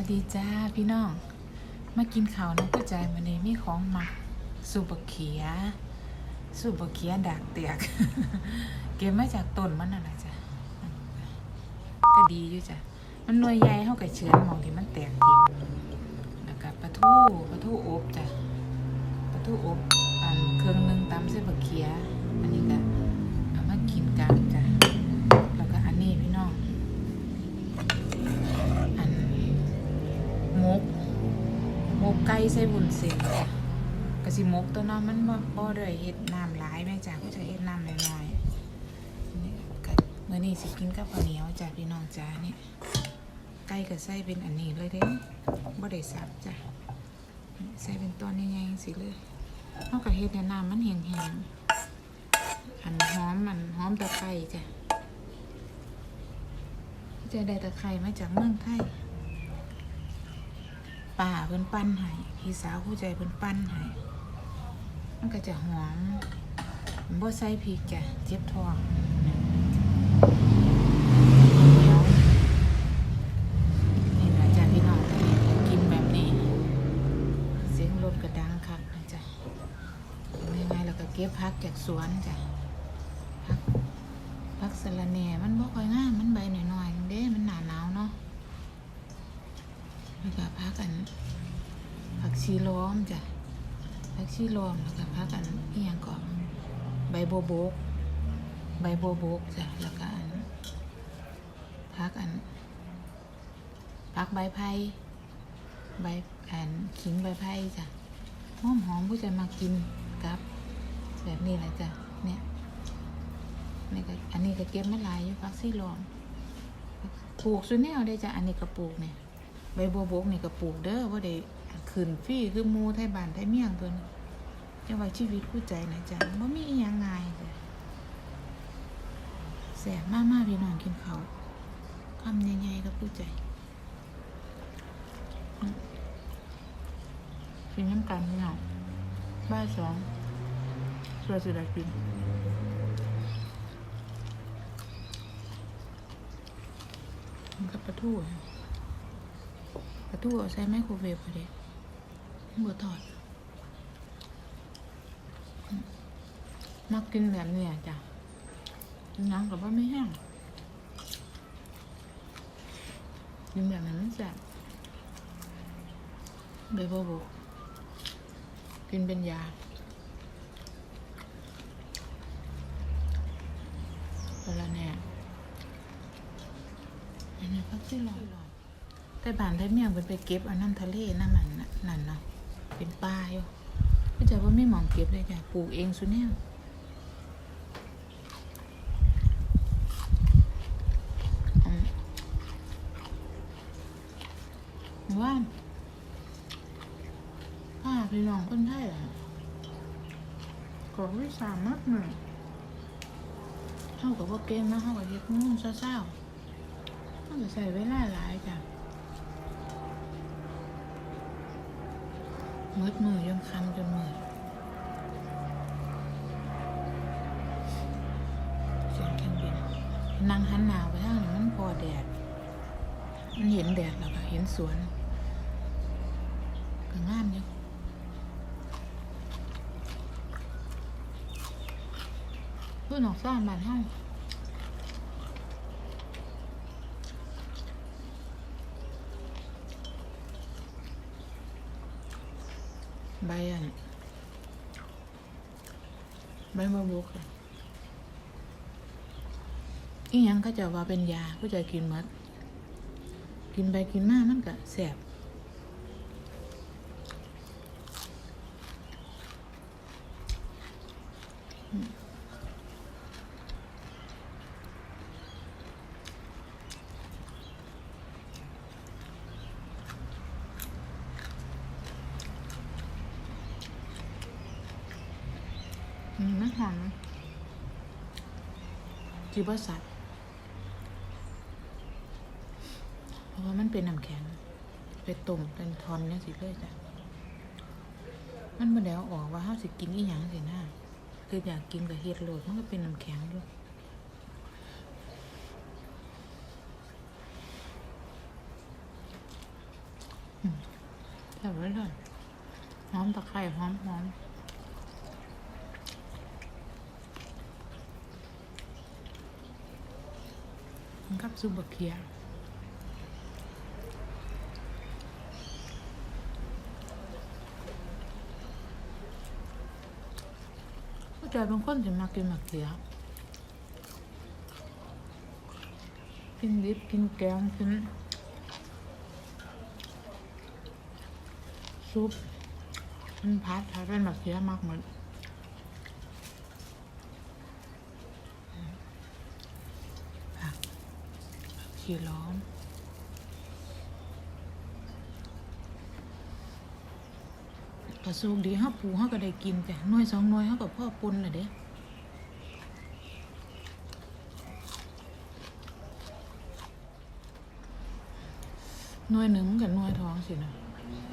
วัสดีจ้าพี่น้อง มากินข้าวน้ำก็ใจมันนี้มีของหมักสูบะเขียสูบะเขียดากเตียก เก็บมาจากต้นมันน่ะนะจ้ะก็ดีอยู่จ้ะมันหน่วยใหญ่เท่ากับเชื้อมองที่มันแตกทิ่มแล้วก็ปลาทูปลาทูอบจ้ะปลาทูอบอันเครื่อง ใส่บุญเส้นจ้ะกะสิมกตัวเน้องมันบ่บ่ได้เฮ็ดน้ำหลายแม่จ้ะก็จะเฮ็ดน้ำน้อยๆนี่ก็มื้อนี้สิกินกับข้าวเหนียวจ้ะพี่น้องจ้านี่ไก่ก็ใส่เป็นอันนี้เลยเด้บ่ได้สับจ้ะใส่เป็นตอนใหญ่ๆสิเลยเฮาก็เฮ็ดให้น้ำมันแห้งๆอันหอมมันหอมตะไคร้จ้ะจะได้ตะไคร้มาจากเมืองไทย ป่าเพิ่นปั้นให้พี่สาวผู้ใจเพิ่นปั้นให้มันก็จะหอมมันบ่ใส่พริกจ้ะเจ็บท้องเหนียวนี่นะจ้ะพี่น้องกินแบบนี้ เสียงรถก็ดังคักนะจ๊ะยังไงแล้วก็เก็บพักจากสวนจ้ะพักผักสะระแหน่มันบ่ค่อยงามมันใบหน่อยๆเด้มันหนาหนาวเนาะ แล้วก็พักอันผักชีล้อมจ้ะผักชีล้อมแล้วก็พักอันอียังก่อนใบโบวบก ใบโบวบกจ้ะแล้วก็อันพักอันพักใบไผ่ใบอันขิงใบไผ่จ้ะหอมหอมผู้จะมากินกับ แบบนี้แหละจ้ะเนี่ยนี่ก็อันนี้ก็เก็บไมาหลายอยู่พักซี่ลอมปลูกซุแนวได้จ้ะอันนี้ก็ปลูกเนี่ย ใบบัวบกนี่ก็ปลูกเด้อว่าได้ขึ้นฟี่คือมูไทยบ้านไทยเมี่ยงเพิ่นจังว่าชีวิตผู้ใจนะจ๊ะบ่มีอีหยังง่ายจ้ะแซ่บมากๆพี่น้องกินเขาคำใหญ่ๆกับผู้ใจกินน้ำกันพี่น้องบ่าสองเพื่อสิได้กินกับปลาทู อะปลาทูเอาใส่ไมโครเวฟพอดีบัวทอดอืมมักกินแบบนี้อะจ้ะน้ำกับว่าไม่แห้งกินแบบนั้นแซ่บใบบัวบกกินเป็นยาเวลาแน่อันนี้พักที่ลอย แต่บ้านไทยเมียงเป็นไปเก็บเอันน้ำทะเลน้ำมันน่ะนั่นเนาะเป็นปลาอยู่ก็จะว่าไม่หมองเก็บเลยจ้ะปลูกเองสุดแนวอืมว่าป้าพี่น้องคนไทยเหรอของวิสามมากหนึ่งเท่ากับว่าเก่งนะเท่ากับเฮ็ดงูเศร้าๆมันก็ใส่เวลาหลายจ้ะ มืดมือยังคำจนมือเสียงเครื่องบินนั่งหันหนาวไปทางนี้มันพอแดด มันเห็นแดดแล้วก็เห็นสวนก็งามอยู่เพื่อนออกซ่านบ้านห้าง ใบอันใบมะบุกอะอีหยังเขาจะว่าเป็นยาผู้จะกินมัด กินไปกินมามันก็แสบอืมอืมมันหอม จีบสัตว์เพราะว่ามันเป็นน้ำแข็งไปต้มเป็นทอนเนี่ยสิเลยจ้ะมันมาแล้วออกว่าห้าสิกินอีหยังสินะคืออยากกินกับเฮ็ดโหลดมันก็เป็นน้ำแข็งด้วยแซ่บเลยเลยหอมตะไคร้หอมหอม กับซุปบะเขียก็ใจบางคนจะมากินมะเขือกินดิบกินแกงกินซุปมันพัดถ้าเป็นมะเขือมากเหมือนผักผั กชีล้อมกระสูกดีห้าปูห้าก็ได้กินจ้ะหน่วยสองหน่วยห้ากับพ่อปนเลยเด้หน่วยหนึ่งกับหน่วยท้องสินะ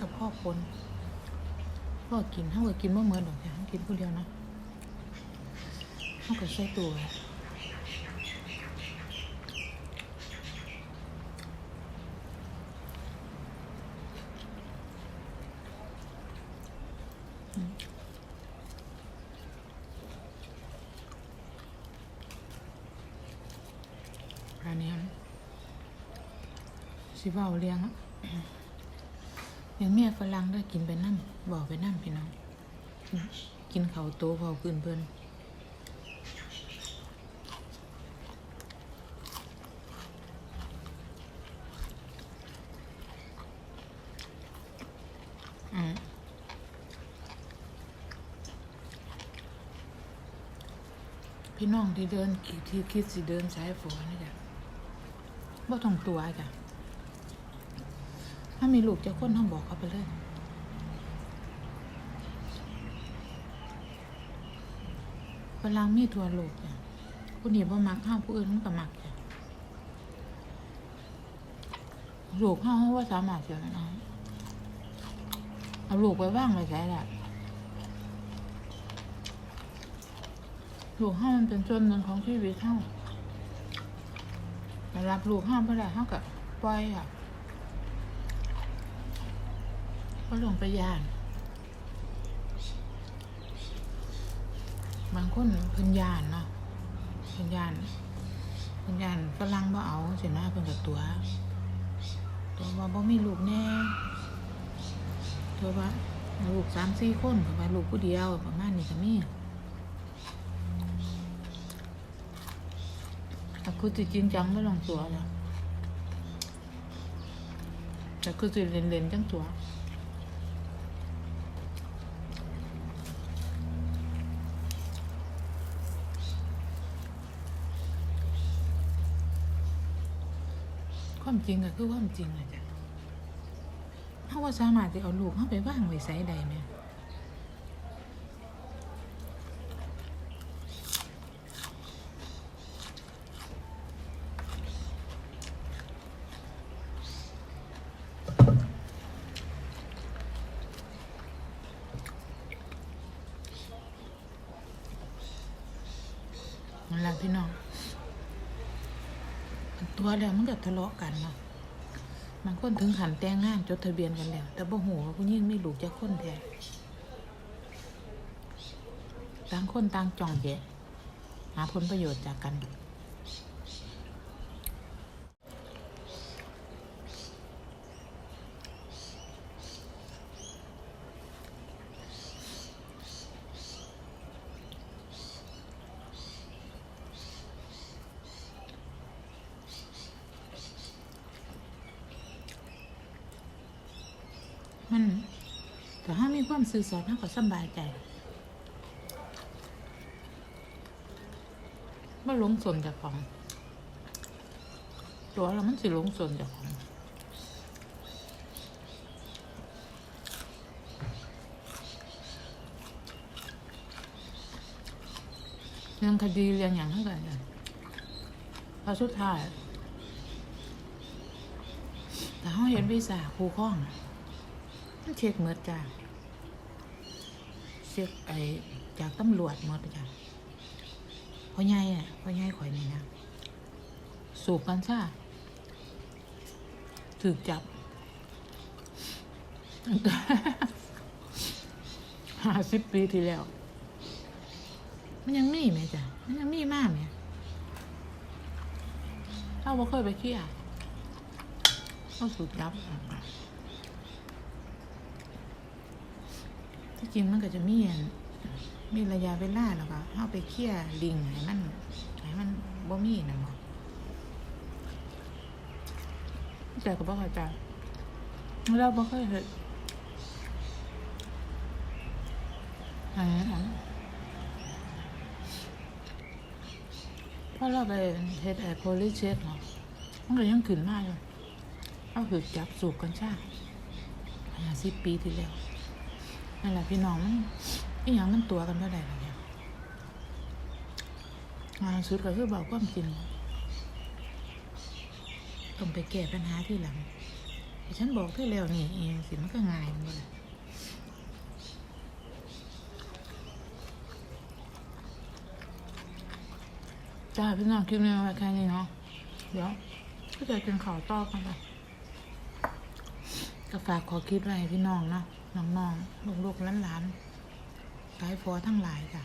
กับพ่อคนพ่อกินเท่ากับกินเมื่อเมื่อดอกจ้ะกินผู้เดียวนะเท่ากับใส่ตัว อันนี้สิเบาเลี้ยงอย่างเมียฝรั่งได้กินไปนั่นบอกไปนั่นพี่น้อง กินเขาโตเผาคืนเพิ่นอืม พี่น้องที่เดินที่คิดสิเดินสายฝนนะจ๊ะบ่ต้องตัวจ้ะถ้ามีลูกจะค้นห้องบอกเขาไปเลยพลังมีทัวลูกจ้ะผู้นี้บ่มักห้ามผู้อื่นมันก็มักจ้ะลูกห้าเขาว่าสามารถเสียนะเอาลูกไปว่างไว้ใช้แหละ ลูกห้ามันเป็นส่วนหนึ่งของชีวิตเท่าแต่รับลูกห้ามเพื่อไรเท่ากับปล่อยอะก็ลงไปยานบางคนเพิ่นยานเนาะเพิ่นยานเพิ่นยานฝรั่งบ่เอาเสียหน้าเพิ่นกับตัว ตัวว่าบ่มีลูกแน่ตัวว่าลูกสามสี่คนตัวว่าลูกผู้เดียวประมาณนี้ก็มีแต่ คือจริงจังไม่ลงตัวจ้ะแต่คือสิเล่นๆจังตัวความจริงก็คือความจริงเลยจ้ะเขาว่าสามารถจะเอาลูกเขาไปว่างไว้ใส่ใดไหม นั่นแหละพี่น้องตัวแล้วมันก็ทะเลาะกันเนาะบางคนถึงขันแต่งงานจดทะเบียนกันแล้ว แต่บ่หูว่าผู้ยิ่งไม่ลูกจะคนแท้ต่างคนต่างจองแยะหาผลประโยชน์จากกัน แต่ถ้ามีความสื่อสารเท่ากับสบายใจไม่หลงสนจากของ ตัวเรามันสิหลงสนจากของเรื่องคดีเรื่องอย่างเท่ากันเลยพอสุดท้ายแต่เขาเห็นวิสาครูข้อง เช็คเมื่อจ้าเช็คไอจากตำรวจหมดจ้ะพ่อใหญ่อะพ่อใหญ่ข่อยนี่นะ สูบกัญชาถูกจับห้าสิบปีที่แล้ว มันยังมีไหมจ๊ะมันยังมีมากไหมเราบ่เคยไปเคี่ยวเราสูตรลับ ที่จริงมันก็จะมีอันมีระยะเวลาแล้วก็เอาไปเคี่ยลิงให้มันให้มันบ่มีนะหมอแต่ก็บ่เข้าใจเราบ่เคยเห็นอันนั้นอันนั้นเพราะเราไปเฮ็ดแอร์โพลิเช็คเนาะมันก็ยังขึ้นมาอยู่เอาคือจับสูบกัญชาห้าสิบปีที่แล้ว นั่นแหละพี่น้องมันอีหยังมันตัวกันเท่าไหร่เนี่ยงานสุดก็คือบอกความจริงต้องไปแก้ปัญหาที่หลังฉันบอกเธอแล้วนี่เองสิมันก็ง่ายหมดเลยจ้าพี่น้องคลิปนี้ไว้แค่นี้เนาะเดี๋ยวก็จะกินข่าวต่อกันไปก็ฝากขอคิดไว้พี่น้องเนาะ น้องๆลูกๆหลานๆสายฟอทั้งหลายค่ะ